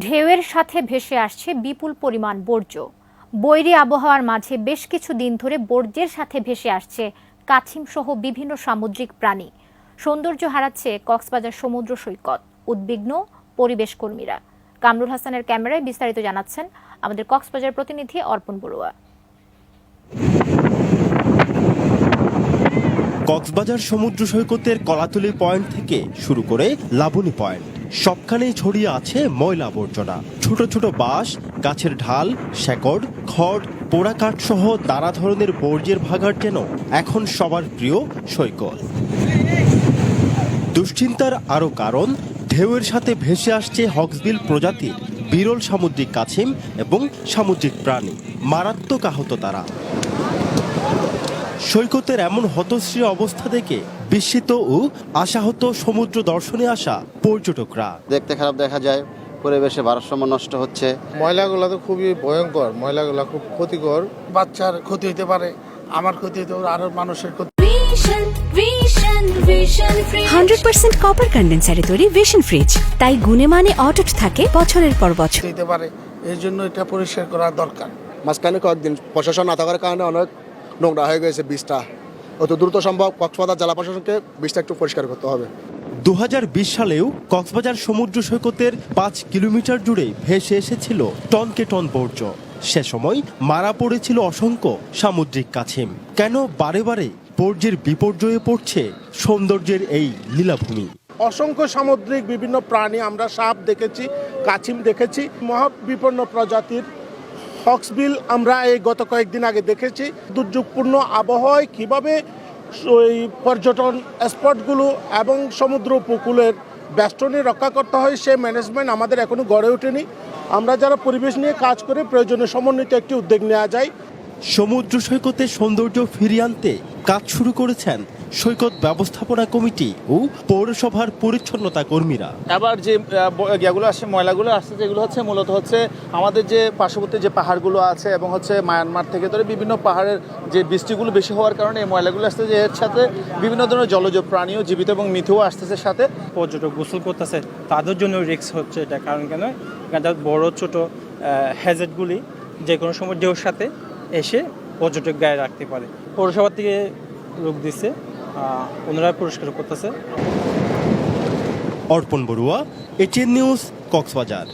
ঢেউয়ের সাথে ভেসে আসছে বিপুল পরিমাণ বর্জ্য। বৈরী আবহাওয়ার মাঝে বেশ কিছু দিন ধরে বর্জ্যের সাথে ভেসে আসছে কাছিম সহ বিভিন্ন সামুদ্রিক প্রাণী। সৌন্দর্য হারাচ্ছে কক্সবাজার সমুদ্র সৈকত। উদ্বিগ্ন পরিবেশ কর্মীরা। কামরুল হাসানের ক্যামেরায় বিস্তারিত জানাচ্ছেন আমাদের কক্সবাজার প্রতিনিধি অর্পণ বড়ুয়া। কক্সবাজার সমুদ্র সৈকতের কলাতলি পয়েন্ট থেকে শুরু করে লাবণী পয়েন্ট। সবখানেই ছড়িয়ে আছে ময়লা আবর্জনা। ছোট ছোট বাঁশ, গাছের ঢাল, শেকড়, খড়, পোড়া কাঠ সহ নানা ধরনের বর্জ্যের ভাগার যেন এখন সবার প্রিয় সৈকত। দুশ্চিন্তার আরও কারণ, ঢেউয়ের সাথে ভেসে আসছে হক্সবিল প্রজাতির বিরল সামুদ্রিক কাছিম এবং সামুদ্রিক প্রাণী, মারাত্মক আহত তারা। সৈকতের এমন হতশ্রী অবস্থা দেখে বিস্মিত ও আশাহত সমুদ্র দর্শনে আসা পর্যটকরা। দেখতে খারাপ দেখা যায় পরিবেশে ভারসাম্য নষ্ট হচ্ছে। ময়লাগুলো তো খুবই ভয়ঙ্কর ময়লাগুলো খুব ক্ষতিকর। বাচ্চার ক্ষতি হতে পারে আমার ক্ষতি হতে পারে আরও মানুষের ক্ষতি. হান্ড্রেড পার্সেন্ট কপার কন্ডেন্সারে তৈরি ভিশন ফ্রিজ তাই গুণে মানে অটুট থাকে বছরের পর বছর। হতে পারে এই জন্য এটা পরিষ্কার করা দরকার। মাঝখানে কয়েকদিন প্রশাসন না থাকার কারণে অনেক নোংরা হয়ে গেছে বীজটা। অত দ্রুত সম্ভব কক্সবাজার জেলা প্রশাসনকে বীজটা একটু পরিষ্কার করতে হবে। দু হাজার বিশ সালেও কক্সবাজার সমুদ্র সৈকতের পাঁচ কিলোমিটার জুড়ে ভেসে এসেছিল টনকে টন বর্জ্য। সে সময় মারা পড়েছিল অসংখ্য সামুদ্রিক কাছিম। কেন বারে বারে বর্জ্যের বিপর্যয়ে পড়ছে সৌন্দর্যের এই লীলাভূমি? অসংখ্য সামুদ্রিক বিভিন্ন প্রাণী আমরা সাপ দেখেছি কাছিম দেখেছি। মহাবিপন্ন প্রজাতির হক্সবিল আমরা এই গত কয়েকদিন আগে দেখেছি। দুর্যোগপূর্ণ আবহাওয়ায় কীভাবে ওই পর্যটন স্পটগুলো এবং সমুদ্র উপকূলের বেষ্টনী রক্ষা করতে হয়, সে ম্যানেজমেন্ট আমাদের এখনও গড়ে ওঠেনি। আমরা যারা পরিবেশ নিয়ে কাজ করে, প্রয়োজনে সমন্বিত একটি উদ্যোগ নেওয়া যায়। সমুদ্র সৈকতের সৌন্দর্য ফিরিয়ে আনতে কাজ শুরু করেছেন সৈকত ব্যবস্থাপনা কমিটি ও পৌরসভার পরিচ্ছন্নতা কর্মীরা। আবার যে ইয়েগুলো আসছে ময়লাগুলো আসছে যেগুলো হচ্ছে মূলত হচ্ছে আমাদের যে পার্শ্ববর্তী যে পাহাড়গুলো আছে এবং হচ্ছে মায়ানমার থেকে ধরে বিভিন্ন পাহাড়ের যে বৃষ্টিগুলো বেশি হওয়ার কারণে এই ময়লাগুলো আসছে যে এর সাথে বিভিন্ন ধরনের জলজ প্রাণীও জীবিত এবং মিথেও আসতেছে সাথে। পর্যটক গোসল করতেছে তাদের জন্য রিস্ক হচ্ছে এটা কারণ কেন? বড় ছোট হ্যাজেটগুলি যে কোনো সময় ঢেউর সাথে এসে পর্যটক গায়ে রাখতে পারে। পৌরসভা থেকে লোক দিচ্ছে ওনারা পুরস্কার করতেছে। অর্পণ বড়ুয়া এটিএন নিউজ কক্সবাজার।